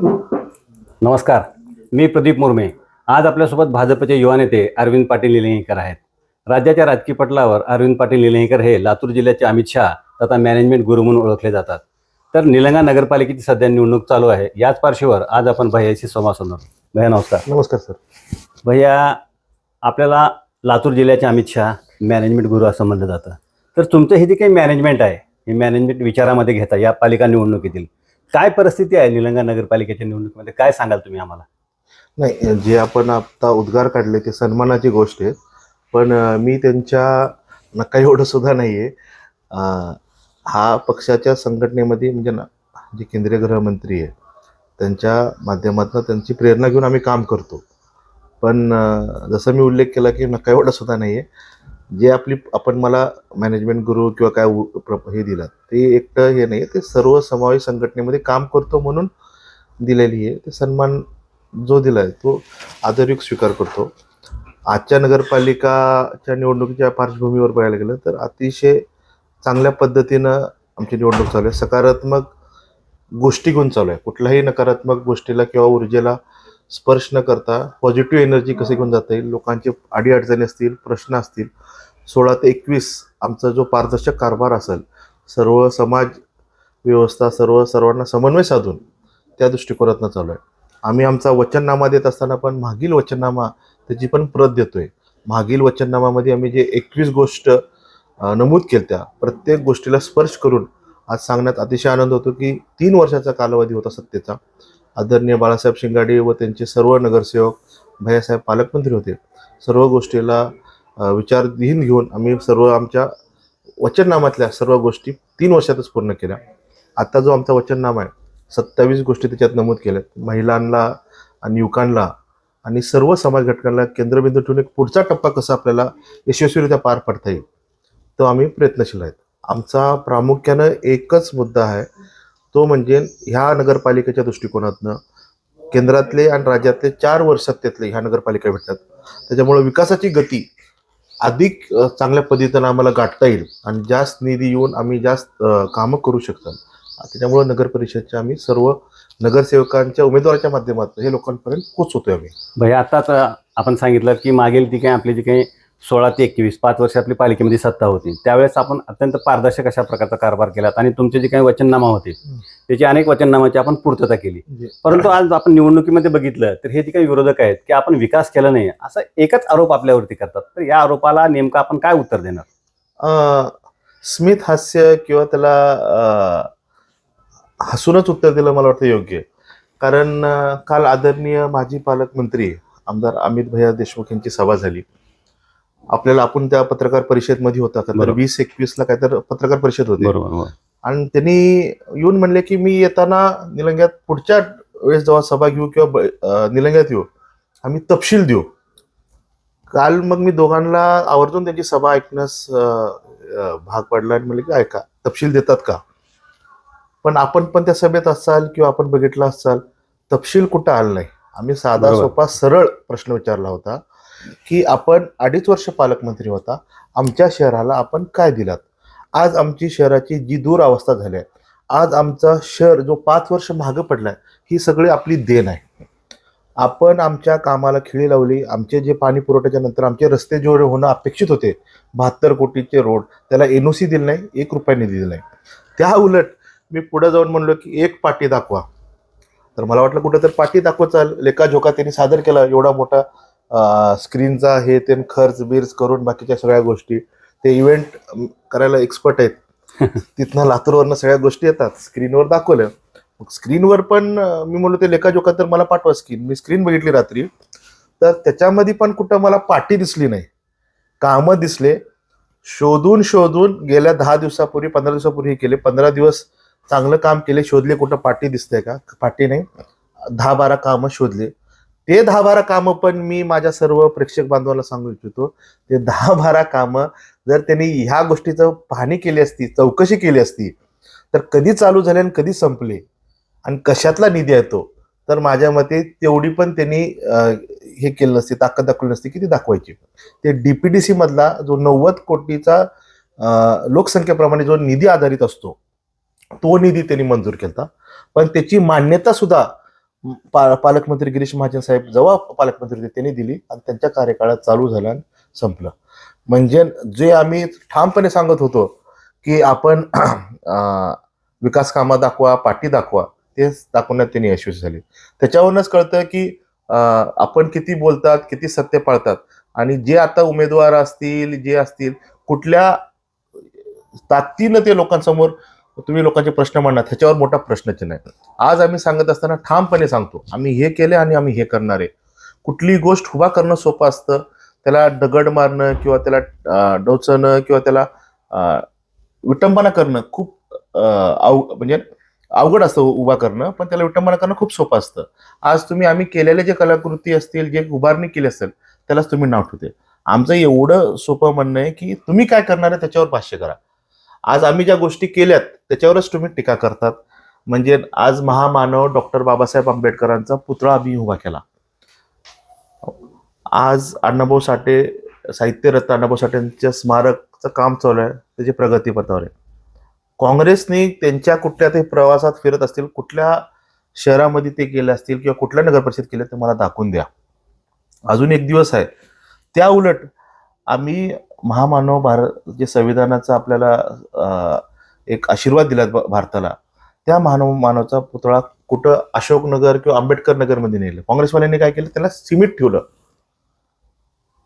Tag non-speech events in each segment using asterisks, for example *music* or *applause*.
नमस्कार मी प्रदीप मुर्मे. आज आपल्यासोबत भाजपचे युवा नेते अरविंद पाटील निलंगेकर आहेत. राज्याच्या राजकीय पटलावर अरविंद पाटील निलंगेकर हे लातूर जिल्ह्याचे अमित शहा तथा मॅनेजमेंट गुरु म्हणून ओळखले जातात. तर निलंगा नगरपालिकेची सध्या निवडणूक चालू आहे. याच पार्श्वीवर आज आपण भैयाशी संवाद साधणार भैया नमस्कार. नमस्कार सर. भैया आपल्याला लातूर जिल्ह्याचे अमित शहा मॅनेजमेंट गुरु असं म्हणलं जातं. तर तुमचं हे जे काही मॅनेजमेंट आहे हे मॅनेजमेंट विचारामध्ये घेता या पालिका निवडणुकीतील. काय परिस्थिती आहे निलंगा नगरपालिकेच्या निवडणुकीमध्ये? काय सांगाल तुम्ही आम्हाला? नाही जे आपण आता उद्गार काढले ते सन्मानाची गोष्ट आहे. पण मी त्यांच्या नका एवढं सुद्धा नाही आहे हा पक्षाच्या संघटनेमध्ये म्हणजे ना जे केंद्रीय गृहमंत्री आहे त्यांच्या माध्यमातून त्यांची प्रेरणा घेऊन आम्ही काम करतो. पण जसं मी उल्लेख केला की नका एवढं सुद्धा नाही आहे जे आपली आपण मला मॅनेजमेंट गुरु किंवा काय उ- प्र- हे दिलं ते एकटं हे नाही ते सर्व समावेश संघटनेमध्ये काम करतो म्हणून दिलेली आहे. ते सन्मान जो दिला आहे तो आदरयुक्त स्वीकार करतो. आजच्या नगरपालिकाच्या निवडणुकीच्या पार्श्वभूमीवर बघायला गेलं तर अतिशय चांगल्या पद्धतीनं आमची निवडणूक चालू आहे. सकारात्मक गोष्टी घेऊन चालू आहे. कुठल्याही नकारात्मक गोष्टीला किंवा ऊर्जेला स्पर्श न करता पॉझिटिव्ह एनर्जी कसे घेऊन जाता येईल? लोकांचे अडीअडचणी असतील प्रश्न असतील सोळा ते एकवीस आमचा जो पारदर्शक कारभार असेल सर्व समाज व्यवस्था सर्व सर्वांना समन्वय साधून त्या दृष्टिकोनातनं चालू आहे. आम्ही आमचा वचननामा देत असताना पण मागील वचननामा त्याची पण प्रत देतोय. मागील वचननामामध्ये आम्ही जे एकवीस गोष्ट नमूद केल्या त्या प्रत्येक गोष्टीला स्पर्श करून आज सांगण्यात अतिशय आनंद होतो की तीन वर्षाचा कालावधी होता सत्तेचा. आदरणीय बाळासाहेब शिंगाडे व त्यांचे सर्व नगरसेवक भैयासाहेब पालकमंत्री होते. सर्व गोष्टीला अ, विचारधीन घेऊन आम्ही सर्व आमच्या वचननामातल्या सर्व गोष्टी तीन वर्षातच पूर्ण केल्या. आता जो आमचा वचननामा आहे सत्तावीस गोष्टी त्याच्यात नमूद केल्यात. महिलांना आणि युवकांना आणि सर्व समाज घटकांना केंद्रबिंदू ठेवून एक पुढचा टप्पा कसा आपल्याला यशस्वीरित्या पार पडता येईल तो आम्ही प्रयत्नशील आहेत. आमचा प्रामुख्यानं एकच मुद्दा आहे तो म्हणजे ह्या नगरपालिकेच्या दृष्टिकोनातनं केंद्रातले आणि राज्यातले चार वर्ष सत्तेतले ह्या नगरपालिका भेटतात. त्याच्यामुळे विकासाची गती अधिक चांगल्या पद्धतीनं आम्हाला गाठता येईल आणि जास्त निधी येऊन आम्ही जास्त कामं करू शकतो. त्याच्यामुळं नगर परिषदच्या आम्ही सर्व नगरसेवकांच्या उमेदवाराच्या माध्यमातून हे लोकांपर्यंत पोचवतोय आम्ही. भैया आताच आपण सांगितलं की मागील ती काही आपली जी काही सोळा ते एकवीस पाच वर्ष आपली पालिकेमध्ये सत्ता होती. त्यावेळेस आपण अत्यंत पारदर्शक अशा प्रकारचा कारभार केला आणि तुमचे जे काही वचननामा होते त्याची अनेक वचननामाची आपण पूर्तता केली. परंतु आज आपण निवडणुकीमध्ये बघितलं तर हे जे काही विरोधक आहेत की आपण विकास केला नाही असा एकच आरोप आपल्यावरती करतात. तर या आरोपाला नेमकं आपण काय उत्तर देणार? स्मित हास्य किंवा त्याला हसूनच उत्तर दिलं मला वाटतं योग्य. कारण काल आदरणीय माजी पालकमंत्री आमदार अमित भैया देशमुख यांची सभा झाली. आपल्याला आपण त्या पत्रकार परिषदमध्ये होता का? तर. वीस एकवीस ला काय तर पत्रकार परिषद होती. बरोबर आणि त्यांनी येऊन म्हणले की मी येताना निलंग्यात पुढच्या वेळेस जेव्हा सभा घेऊ किंवा निलंग्यात येऊ आम्ही तपशील देऊ. काल मग मी दोघांना आवर्जून त्यांची सभा ऐकण्यास भाग पडला आणि म्हणले की ऐका तपशील देतात का? पण आपण पण त्या सभेत असाल किंवा आपण बघितलं असाल तपशील कुठं आलं नाही? आम्ही साधा. सोपा सरळ प्रश्न विचारला होता. की आपण अडीच वर्ष पालकमंत्री होता. आमच्या शहराला आपण काय दिलात? आज आमची शहराची जी दूर अवस्था झाली आहे आज आमचा शहर जो पाच वर्ष मागं पडलाय ही सगळी आपली देण आहे. आपण आमच्या कामाला खिळी लावली आमचे जे पाणी पुरवठ्याच्या नंतर आमचे रस्ते जेवढे होणं अपेक्षित होते बहात्तर कोटीचे रोड त्याला एन ओ सी दिलं नाही एक रुपयाने दिलं नाही. त्या उलट मी पुढे जाऊन म्हणलो की एक पाटी दाखवा. तर मला वाटलं कुठं तर पाटी दाखवत चाल लेखाजोखा त्यांनी सादर केला एवढा मोठा स्क्रीनचा हे ते खर्च बिर्च करून बाकीच्या सगळ्या गोष्टी. ते इव्हेंट करायला एक्सपर्ट आहेत. *laughs* तिथनं लातूरवरनं सगळ्या गोष्टी येतात. स्क्रीनवर दाखवलं मग स्क्रीनवर पण मी म्हणलो ते लेखाजोखा तर मला पाठवा स्क्रीन मी स्क्रीन बघितली रात्री. तर त्याच्यामध्ये पण कुठं मला पाटी दिसली नाही. कामं दिसले. शोधून शोधून गेल्या दहा दिवसापूर्वी पंधरा दिवसापूर्वी हे केले. पंधरा दिवस चांगलं काम केले. शोधले कुठं पाटी दिसते का? पाटी नाही. दहा बारा कामं शोधले. ते दहा बारा कामं पण मी माझ्या सर्व प्रेक्षक बांधवांना सांगू इच्छितो. ते दहा बारा कामं जर त्यांनी ह्या गोष्टीचं पाहणी केली असती चौकशी केली असती तर कधी चालू झाले आणि कधी संपले? आणि कशातला निधी येतो तर माझ्या मते तेवढी पण त्यांनी हे केलं नसते ताकद दाखवली नसती की ती दाखवायची. ते डीपीडीसी मधला जो नव्वद कोटीचा लोकसंख्येप्रमाणे जो निधी आधारित असतो तो निधी त्यांनी मंजूर केला पण त्याची मान्यता सुद्धा पा पालकमंत्री गिरीश महाजन साहेब जेव्हा पालकमंत्री होते त्यांनी दिली आणि त्यांच्या कार्यकाळात चालू झाला आणि संपलं. म्हणजे जे आम्ही ठामपणे सांगत होतो की आपण अं, विकास कामं दाखवा पाठी दाखवा ते दाखवण्यात त्यांनी यशस्वी झाले. त्याच्यावरूनच कळतं की आपण किती बोलतात किती सत्य पाळतात आणि जे आता उमेदवार असतील जे असतील कुठल्या ताकदीनं ते लोकांसमोर तुम्ही लोकांचे प्रश्न मांडणार ह्याच्यावर मोठा प्रश्नचिन्ह आहे. आज आम्ही सांगत असताना ठामपणे सांगतो आम्ही हे केले आणि आम्ही हे करणार आहे. कुठलीही गोष्ट उभा करणं सोपं असतं. त्याला दगड मारणं किंवा त्याला डोचणं किंवा त्याला विटंबना करणं खूप अव म्हणजे अवघड असतं उभा करणं पण त्याला विटंबना करणं खूप सोपं असतं. आज तुम्ही आम्ही केलेले जे कलाकृती असतील जे उभारणी केली असेल त्यालाच तुम्ही नाव ठेवते. आमचं एवढं सोपं म्हणणं आहे की तुम्ही काय करणार आहे त्याच्यावर भाष्य करा. आज आम्ही ज्या गोष्टी केल्यात त्याच्यावरच तुम्ही टीका करतात. म्हणजे आज महामानव डॉक्टर बाबासाहेब आंबेडकरांचा पुतळा आम्ही उभा केला. आज अण्णाभाऊ साठे साहित्यरत्न अण्णाभाऊ साठेंच्या स्मारकचं काम चालू आहे त्याची प्रगतीपथावर आहे. काँग्रेसने त्यांच्या कुठल्या ते प्रवासात फिरत असतील कुठल्या शहरामध्ये ते गेले असतील किंवा कुठल्या नगर परिषद केले ते मला दाखवून द्या. अजून एक दिवस आहे. त्या उलट आम्ही महामानव भारत जे संविधानाचा आपल्याला एक आशीर्वाद दिला भारताला. त्या मानव मानवचा पुतळा कुठं अशोकनगर किंवा आंबेडकर नगरमध्ये नेलं. काँग्रेसवाल्यांनी काय केलं? त्याला सिमेंट ठेवलं.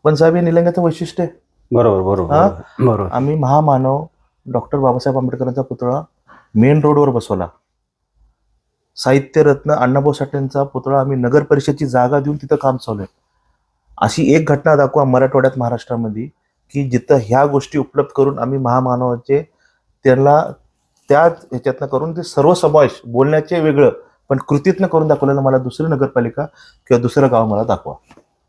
पण साहेब हे निलंग्याचं वैशिष्ट्य आहे. बरोबर बरोबर? बरोबर. बरोबर. आम्ही महामानव डॉक्टर बाबासाहेब आंबेडकरांचा पुतळा मेन रोडवर बसवला. साहित्यरत्न अण्णाभाऊ साठेंचा पुतळा आम्ही नगर परिषदची जागा देऊन तिथं काम चालू आहे. अशी एक घटना दाखवा मराठवाड्यात महाराष्ट्रामध्ये की जिथं ह्या गोष्टी उपलब्ध करून आम्ही महामानवाचे त्यांना त्या ह्याच्यातनं करून ते सर्व समावेश बोलण्याचे वेगळं पण कृतीतनं करून दाखवलेलं मला दुसरी नगरपालिका किंवा दुसरं गाव मला दाखवा.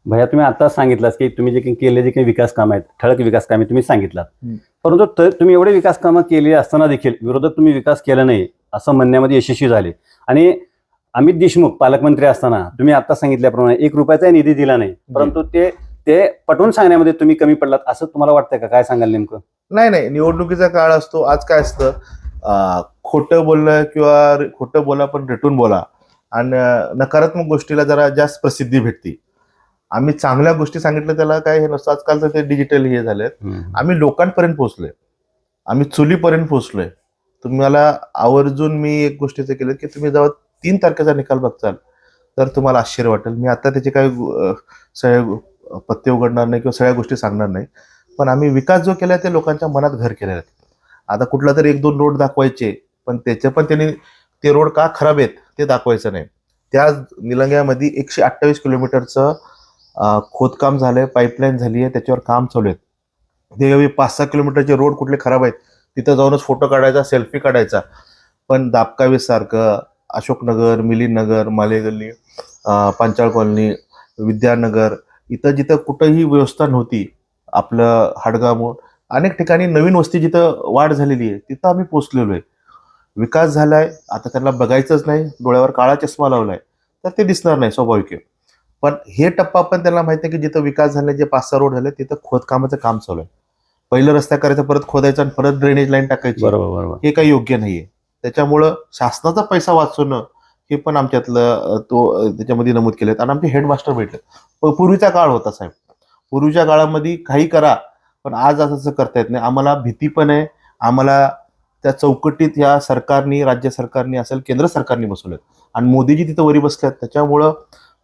भैया तुम्ही आता सांगितलं की तुम्ही जे काही केले जे काही विकास कामं आहेत ठळक विकास कामे तुम्ही सांगितलात. परंतु तुम्ही एवढे विकास कामं केली असताना देखील विरोधक तुम्ही विकास केला नाही असं म्हणण्यामध्ये यशस्वी झाले. आणि अमित देशमुख पालकमंत्री असताना तुम्ही आता सांगितल्याप्रमाणे एक रुपयाचा निधी दिला नाही. परंतु ते ते पटवून सांगण्यामध्ये तुम्ही कमी पडलात असं तुम्हाला वाटतंय का? काय सांगाल नेमकं? नाही नाही. निवडणुकीचा काळ असतो आज काय असतं खोटं बोललं किंवा खोटं बोला पण रेटून बोला. आणि नकारात्मक गोष्टीला जरा जास्त प्रसिद्धी भेटते. आम्ही चांगल्या गोष्टी सांगितलं त्याला काय हे नसतं. आजकाल तर ते डिजिटल हे झालेत. आम्ही लोकांपर्यंत पोहोचलोय. आम्ही चुलीपर्यंत पोहोचलोय. तुम्हाला आवर्जून मी एक गोष्टीचं केलं की तुम्ही जेव्हा तीन तारखेचा निकाल बघचाल तर तुम्हाला आश्चर्य वाटेल. मी आता त्याचे काही सगळ्या सगळे पत्ते उघडणार नाही किंवा सगळ्या गोष्टी सांगणार नाही पण आम्ही विकास जो केलाय ते लोकांच्या मनात घर केलेला आहेत आता कुठला तरी एक दोन रोड दाखवायचे पण त्याचे पण त्यांनी ते रोड का खराब आहेत ते दाखवायचं नाही. त्या निलंग्यामध्ये एकशे अठ्ठावीस किलोमीटरचं खोदकाम झालं आहे पाईपलाईन झाली आहे त्याच्यावर काम चालू आहे ते पाच सहा किलोमीटरचे रोड कुठले खराब आहेत तिथं जाऊनच फोटो काढायचा सेल्फी काढायचा. पण दाबकावीसारखं अशोकनगर मिलिंदनगर मालेगल्ली पांचाळ कॉलनी विद्यानगर इथं जिथं कुठंही व्यवस्था नव्हती आपलं हाडगाव अनेक ठिकाणी नवीन वस्ती जिथं वाढ झालेली आहे तिथं आम्ही पोचलेलो आहे. विकास झालाय आता त्यांना बघायचंच नाही डोळ्यावर काळा चष्मा लावलाय तर ते दिसणार नाही स्वाभाविक आहे. पण हे टप्पा पण त्यांना माहिती आहे की जिथं विकास झाले जे पाच सहा रोड झाले तिथं खोदकामाचं काम चालू आहे. पहिलं रस्ता करायचं परत खोदायचं आणि परत ड्रेनेज लाईन टाकायची. बरोबर. हे काही योग्य नाहीये. त्याच्यामुळं शासनाचा पैसा वाचवणं हे पण आमच्यातलं तो त्याच्यामध्ये नमूद केलेत. आणि आमचे हेडमास्टर भेटले. पूर्वीचा काळ होता साहेब. पूर्वीच्या काळामध्ये काही करा पण आज असं असं करता येत नाही. आम्हाला भीती पण आहे. आम्हाला त्या चौकटीत या सरकारनी राज्य सरकारने असेल केंद्र सरकारने बसवलेत. आणि मोदीजी तिथं वरी बसल्यात त्याच्यामुळं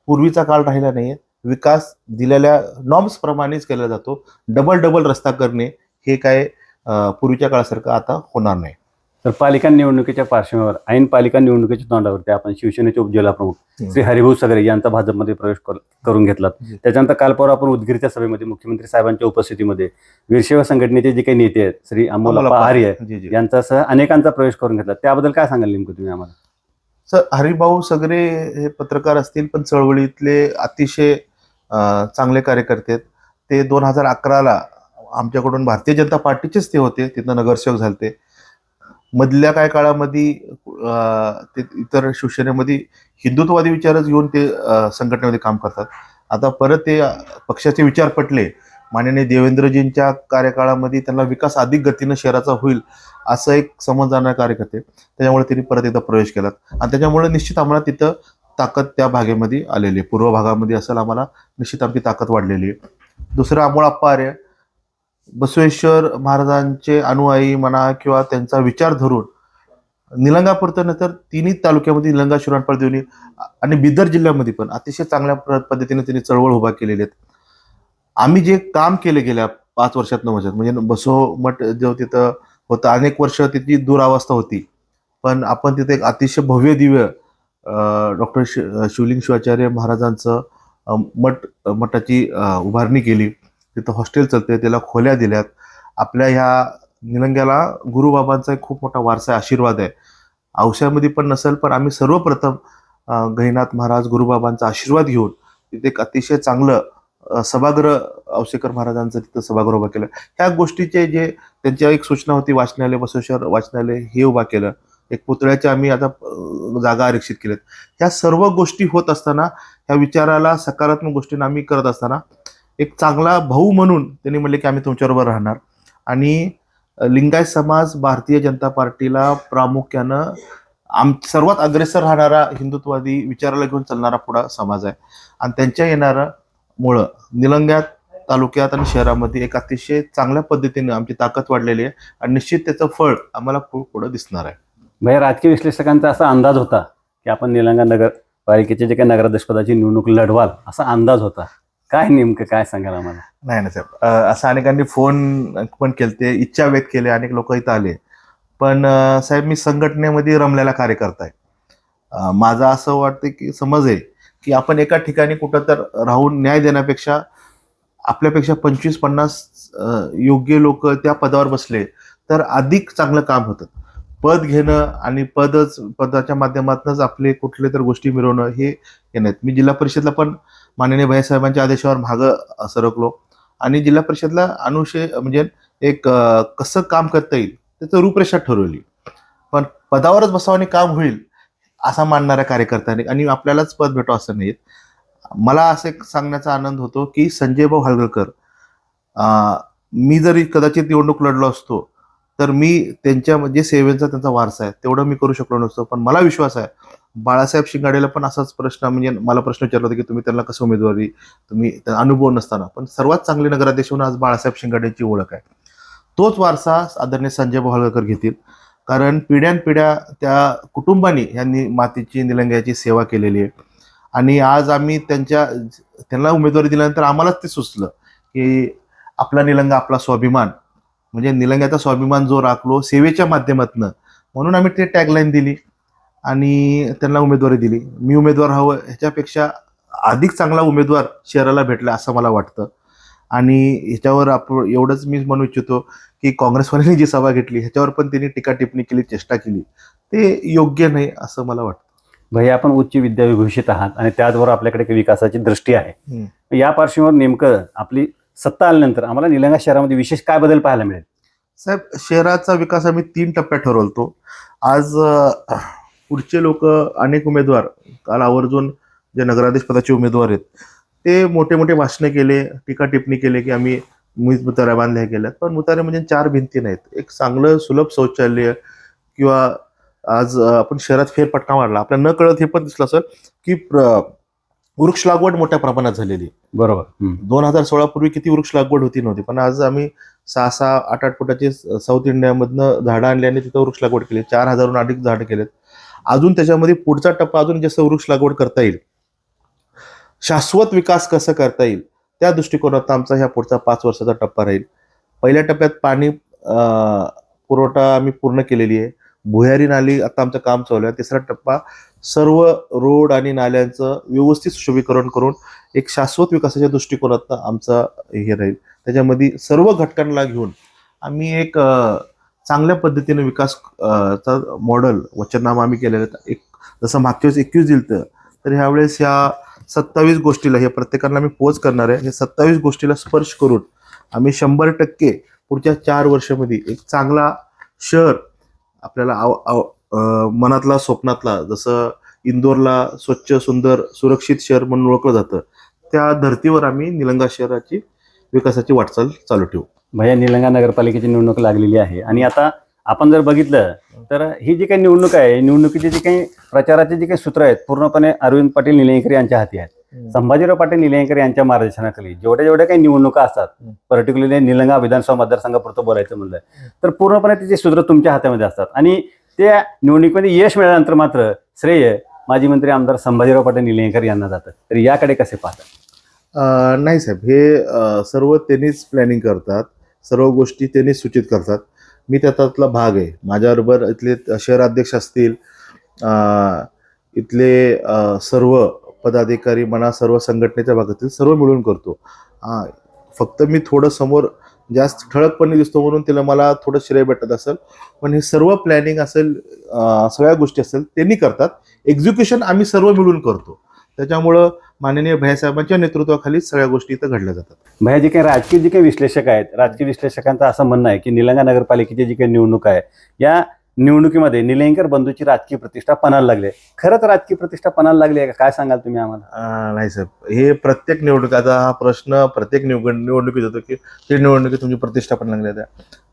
पूर्वीचा काळ राहिला नाही विकास दिलेल्या नॉर्म्सप्रमाणेच केला जातो. डबल डबल रस्ता करणे हे काय पूर्वीच्या काळासारखं आता होणार नाही. तर पालिका निवडणुकीच्या पार्श्वभूमीवर ऐन पालिका निवडणुकीच्या तोंडावरती आपण शिवसेनेचे उपजिल्हा प्रमुख. श्री हरिभाऊ सगरे यांचा भाजपमध्ये प्रवेश कर- करून घेतलात. जी. त्याच्यानंतर काल परवा आपण उदगीरच्या सभेमध्ये मुख्यमंत्री साहेबांच्या उपस्थितीमध्ये वीरशैव संघटनेचे जे काही नेते आहेत श्री अमोल आर्य जी यांच्यासह अनेकांचा प्रवेश करून घेतला. त्याबद्दल काय सांगाल नेमकं तुम्ही आम्हाला? सर हरिभाऊ सगळे हे पत्रकार असतील पण चळवळीतले अतिशय चांगले कार्यकर्ते आहेत. ते दोन हजार अकराला आमच्याकडून भारतीय जनता पार्टीचेच ते होते. तिथं नगरसेवक झालते. मधल्या काय काळामध्ये ते इतर शिवसेनेमध्ये हिंदुत्ववादी विचारच घेऊन ते संघटनेमध्ये काम करतात. आता परत ते पक्षाचे विचार पटले. माननीय देवेंद्रजींच्या कार्यकाळामध्ये त्यांना विकास अधिक गतीनं शहराचा होईल असं एक समज जाणारे कार्यकर्ते त्याच्यामुळे त्यांनी परत एकदा प्रवेश केला आणि त्याच्यामुळे निश्चित आम्हाला तिथं ताकद त्या भागेमध्ये आलेली आहे. पूर्व भागामध्ये असेल आम्हाला निश्चित आमची ताकद वाढलेली आहे. दुसरं अमोल अप्पा आर्य बसवेश्वर महाराजांचे अनुयायी म्हणा किंवा त्यांचा विचार धरून निलंगापुरतं नंतर तिन्ही तालुक्यामध्ये निलंगा शिवरानपाळ देवणी आणि बिदर जिल्ह्यामध्ये पण अतिशय चांगल्या पद्धतीने त्यांनी चळवळ उभा केलेली आहेत. आम्ही जे काम केले गेल्या पाच वर्षात नऊ वर्षात म्हणजे बसो मठ जो तिथं होतं अनेक वर्ष तिची दुरावस्था होती. पण आपण तिथे एक अतिशय भव्य दिव्य डॉक्टर शिवलिंग शिवाचार्य महाराजांचं मठ मठाची उभारणी केली. तिथं हॉस्टेल चालते त्याला खोल्या दिल्यात. आपल्या ह्या निलंग्याला गुरुबाबांचा एक खूप मोठा वारसा आहे आशीर्वाद आहे. औषधामध्ये पण नसेल पण आम्ही सर्वप्रथम गहिनाथ महाराज गुरुबाबांचा आशीर्वाद घेऊन तिथे एक अतिशय चांगलं सभागृह औसेकर महाराजांचं तिथं सभागृह उभा केलं. ह्या गोष्टीचे जे त्यांच्या एक सूचना होती वाचनालय बसवेश्वर वाचनालय हे उभा केलं. एक पुतळ्याचे आम्ही आता जागा आरक्षित केल्यात ह्या सर्व गोष्टी होत असताना ह्या विचाराला सकारात्मक गोष्टींना आम्ही करत असताना एक चांगला भाऊ म्हणून त्यांनी म्हणले की आम्ही तुमच्याबरोबर राहणार. आणि लिंगायत समाज भारतीय जनता पार्टीला प्रामुख्यानं आम सर्वात अग्रेसर राहणारा हिंदुत्ववादी विचाराला घेऊन चालणारा पुढा समाज आहे. आणि त्यांच्या येणारं मुळं निलंग्यात तालुक्यात आणि शहरामध्ये एक अतिशय चांगल्या पद्धतीने आमची ताकद वाढलेली आहे आणि निश्चित त्याचं फळ आम्हाला खूप पुढं दिसणार आहे. भैया राजकीय विश्लेषकांचा असा अंदाज होता की आपण निलंगा नगर पालिकेचे जे काही नगराध्यक्षपदाची निवडणूक लढवाल असा अंदाज होता. काय नेमकं काय सांगाल आम्हाला? नाही ना साहेब. अं, असं अनेकांनी फोन पण केलते इच्छा व्यक्त केली अनेक लोक इथं आले. पण अं, साहेब मी संघटनेमध्ये रमलेला कार्यकर्ता आहे अं, माझं असं वाटतं की समज आहे की आपण एका ठिकाणी कुठं तर राहून न्याय देण्यापेक्षा आपल्यापेक्षा पंचवीस पन्नास अं, योग्य लोक त्या पदावर बसले तर अधिक चांगलं काम होतं. पद घेणं आणि पदच पदाच्या माध्यमातूनच आपले कुठले तर गोष्टी मिळवणं हे हे नाहीत. मी जिल्हा परिषदला पण माननीय भैयासाहेबांच्या आदेशावर मागं सरकलो. आणि जिल्हा परिषदला अनुशे म्हणजे एक कसं काम करता येईल त्याचं रूपरेषा ठरवली. पण पदावरच बसावाने काम होईल असा मानणाऱ्या कार्यकर्त्यांनी आणि आपल्यालाच पद भेटो असं नाही मला असं एक सांगण्याचा आनंद होतो की संजय भाऊ मी जरी कदाचित निवडणूक लढलो असतो तर मी त्यांच्या म्हणजे सेवेचा त्यांचा वारसा आहे तेवढं मी करू शकलो नसतो. पण मला विश्वास आहे बाळासाहेब शिंगाडेला पण असाच प्रश्न म्हणजे मला प्रश्न विचारला होता की तुम्ही त्यांना कसं उमेदवारी तुम्ही अनुभव नसताना पण सर्वात चांगले नगराध्यक्ष म्हणून आज बाळासाहेब शिंगाडेची ओळख आहे. तोच वारसा आदरणीय संजय भावळकर घेतील कारण पिढ्यानपिढ्या त्या कुटुंबांनी यांनी मातीची निलंग्याची सेवा केलेली आहे. आणि आज आम्ही त्यांच्या त्यांना उमेदवारी दिल्यानंतर आम्हालाच ते सुचलं की आपला निलंगा आपला स्वाभिमान म्हणजे निलंग्याचा स्वाभिमान जो राखलो सेवेच्या माध्यमातनं म्हणून आम्ही ते टॅगलाईन दिली. आणि त्यांना उमेदवारी दिली. मी उमेदवार हवं ह्याच्यापेक्षा अधिक चांगला उमेदवार शहराला भेटला असं मला वाटतं. आणि ह्याच्यावर आपण एवढंच मी म्हणू इच्छितो की काँग्रेसवाल्यांनी जी सभा घेतली ह्याच्यावर पण त्यांनी टीका टिप्पणी केली चेष्टा केली. ते योग्य नाही असं मला वाटतं. भैया आपण उच्च विद्याविभूषित आहात आणि त्याचबरोबर आपल्याकडे विकासाची दृष्टी आहे. या पार्श्वभूमीवर नेमकं आपली सत्ता आल्यानंतर आम्हाला निलंगा शहरामध्ये विशेष काय बदल पाहायला मिळेल? साहेब शहराचा विकास आम्ही तीन टप्प्यात ठरवतो आज पुढचे लोक अनेक उमेदवार काल आवर्जून जे नगराध्यक्ष पदाचे उमेदवार आहेत ते मोठे मोठे भाषणं केले टीका टिप्पणी केले की आम्ही मुत मुताऱ्या बांधल्या गेल्यात पण मुतारे म्हणजे चार भिंती नाहीत. एक चांगलं सुलभ शौचालय किंवा आज आपण शहरात फेरफटका मारला. आपल्या न कळत हे पण दिसलं असेल की वृक्ष लागवड मोठ्या प्रमाणात झालेली. बरोबर. दोन हजार सोळा पूर्वी किती वृक्ष लागवड होती नव्हती पण आज आम्ही सहा सहा आठ आठ फुटाचे साऊथ इंडियामधनं झाडं आणली आणि तिथं वृक्ष लागवड केली. चार हजारहून अधिक झाडं केलेत. अजून त्याच्यामध्ये पुढचा टप्पा अजून जास्त वृक्ष लागवड करता येईल. शाश्वत विकास कसं करता येईल? त्या दृष्टिकोनात आमचा ह्या पुढचा पाच वर्षाचा टप्पा राहील. पहिल्या टप्प्यात पाणी पुरवठा आम्ही पूर्ण केलेली आहे. भुयारी नाली आता आमचं काम चालू आहे. तिसरा टप्पा सर्व रोड आणि नाल्यांचं व्यवस्थित सुशोभीकरण करून एक शाश्वत विकासाच्या दृष्टिकोनातनं आमचा हे राहील. त्याच्यामध्ये सर्व घटकांना घेऊन आम्ही एक चांगल्या पद्धतीने विकास चा मॉडेल वचननामा आम्ही केलेलं एक जसं मागच्या वेळेस एकवीस दिलं तर ह्यावेळेस ह्या सत्तावीस गोष्टीला हे प्रत्येकाला आम्ही पोच करणार आहे. हे सत्तावीस गोष्टीला स्पर्श करून आम्ही शंभर टक्के पुढच्या चार वर्षामध्ये एक चांगला शहर आपल्याला आव आव मनातला स्वप्नातला जसं इंदोरला स्वच्छ सुंदर सुरक्षित शहर म्हणून ओळखलं जातं त्या धर्तीवर आम्ही निलंगा शहराची विकासाची वाटचाल चालू ठेवू. भैया निलंगा नगरपालिकेची निवडणूक लागलेली आहे. आणि आता आपण जर बघितलं तर ही जी काही निवडणूक आहे निवडणुकीची जी काही प्रचाराचे जे काही सूत्र आहेत पूर्णपणे अरविंद पाटील निलंगेकर यांच्या हाती आहेत. संभाजीराव पाटील निलंगेकर यांच्या मार्गदर्शनाखाली जेवढ्या जेवढ्या काही निवडणुका असतात हं. पर्टिक्युलरली निलंगा विधानसभा मतदारसंघापुरतं बोलायचं म्हणलं तर पूर्णपणे त्याचे सूत्र तुमच्या हातामध्ये असतात. आणि त्या निवडणुकीमध्ये यश मिळाल्यानंतर मात्र श्रेय माजी मंत्री आमदार संभाजीराव पाटील निलंगेकर यांना जातं. तर याकडे कसे पाहतात नाही साहेब हे सर्व त्यांनीच प्लॅनिंग करतात. सर्व गोष्टी त्यांनी सूचित करतात. मी त्यातला भाग आहे. माझ्याबरोबर इथले शहराध्यक्ष असतील इथले सर्व पदाधिकारी म्हणा सर्व संघटनेच्या भागातील सर्व मिळून करतो. हां फक्त मी थोडं समोर जास्त ठळकपणे दिसतो म्हणून तिला मला थोडं श्रेय भेटत असेल. पण हे सर्व प्लॅनिंग असेल सगळ्या गोष्टी असेल त्यांनी करतात. एक्झिक्युशन आम्ही सर्व मिळून करतो. त्याच्यामुळं माननीय भैयासाहेबांच्या नेतृत्वाखाली सगळ्या गोष्टी इथं घडल्या जातात. भैया जे काही राजकीय जे काही विश्लेषक आहेत राजकीय विश्लेषकांचं असं म्हणणं आहे की निलंगा नगरपालिकेची जी काही निवडणूक आहे या निवडणुकीमध्ये निलंगेकर बंधूची राजकीय प्रतिष्ठा पणाला लागली आहे. खरंच राजकीय प्रतिष्ठा पणाला लागली आहे का? काय सांगाल तुम्ही आम्हाला? नाही साहेब. हे प्रत्येक निवडणुकाचा हा प्रश्न प्रत्येक निवड निवडणुकीत होतो की ते निवडणुकीत तुमची प्रतिष्ठा पण लागली आहे.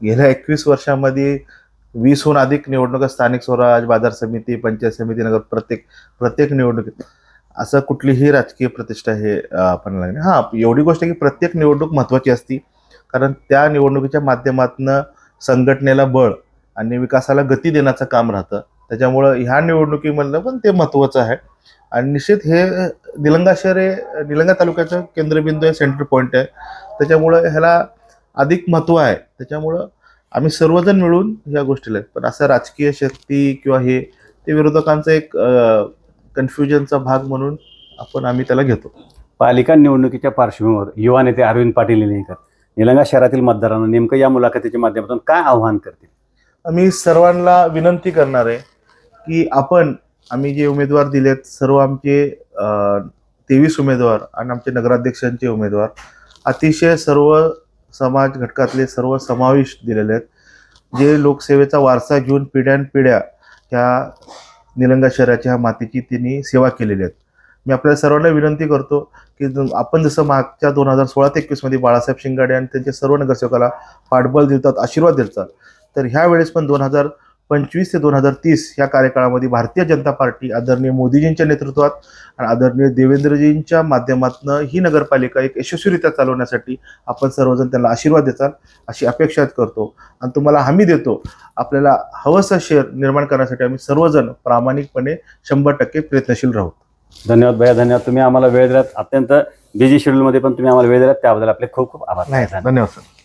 गेल्या एकवीस वर्षामध्ये वीसहून अधिक निवडणुका स्थानिक स्वराज बाजार समिती पंचायत समिती नगर प्रत्येक प्रत्येक निवडणुकीत. असं कुठलीही राजकीय प्रतिष्ठा हे आपण लागणे हां एवढी गोष्ट आहे की प्रत्येक निवडणूक महत्त्वाची असती. कारण त्या निवडणुकीच्या माध्यमातून संघटनेला बळ आणि विकासाला गती देण्याचं काम राहतं. त्याच्यामुळं ह्या निवडणुकीमधलं पण ते महत्त्वाचं आहे. आणि निश्चित हे निलंगा शहर हे निलंगा तालुक्याचं केंद्रबिंदू आहे सेंटर पॉईंट आहे. त्याच्यामुळं ह्याला अधिक महत्त्व आहे. त्याच्यामुळं आम्ही सर्वजण मिळून ह्या गोष्टीला आहेत. पण असं राजकीय शक्ती किंवा हे ते विरोधकांचं एक कन्फ्युजनचा भाग म्हणून आपण आम्ही त्याला घेतो. पालिका निवडणुकीच्या पार्श्वभूमीवर युवा नेते अरविंद पाटील निलंगेकर निलंगा शहरातील मतदारांना नेमकं या मुलाखतीच्या माध्यमातून काय आव्हान करतील? आम्ही सर्वांना विनंती करणार आहे की आपण आम्ही जे उमेदवार दिलेत सर्व आमचे तेवीस उमेदवार आणि आमचे नगराध्यक्षांचे उमेदवार अतिशय सर्व समाज घटकातले सर्व समाविष्ट दिलेले आहेत. जे लोकसेवेचा वारसा घेऊन पिढ्यानपिढ्या ह्या निलंगा शहराच्या ह्या मातीची त्यांनी सेवा केलेली आहेत. मी आपल्या सर्वांना विनंती करतो की आपण जसं मागच्या दोन हजार सोळा ते एकवीसमध्ये बाळासाहेब शिंगाडे आणि त्यांच्या सर्व नगरसेवकाला पाठबळ देतात आशीर्वाद देतात तर ह्या वेळेस पण दोन हजार पंचवीस ते दोन हजार तीस या कार्यकाळामध्ये भारतीय जनता पार्टी आदरणीय मोदीजींच्या नेतृत्वात आणि आदरणीय देवेंद्रजींच्या माध्यमातून ही नगरपालिका एक यशस्वीरित्या चालवण्यासाठी आपण सर्वजण त्यांना आशीर्वाद देचाल अशी अपेक्षा करतो. आणि तुम्हाला हमी देतो. आपल्याला हवंसं शेअर निर्माण करण्यासाठी आम्ही सर्वजण प्रामाणिकपणे शंभर टक्के प्रयत्नशील राहू. धन्यवाद भैया धन्यवाद. तुम्ही आम्हाला वेळ दिलात. अत्यंत बिझी शेड्यूलमध्ये पण तुम्ही आम्हाला वेळ दिलात. त्याबद्दल आपले खूप खूप आभार. नाही धन्यवाद सर.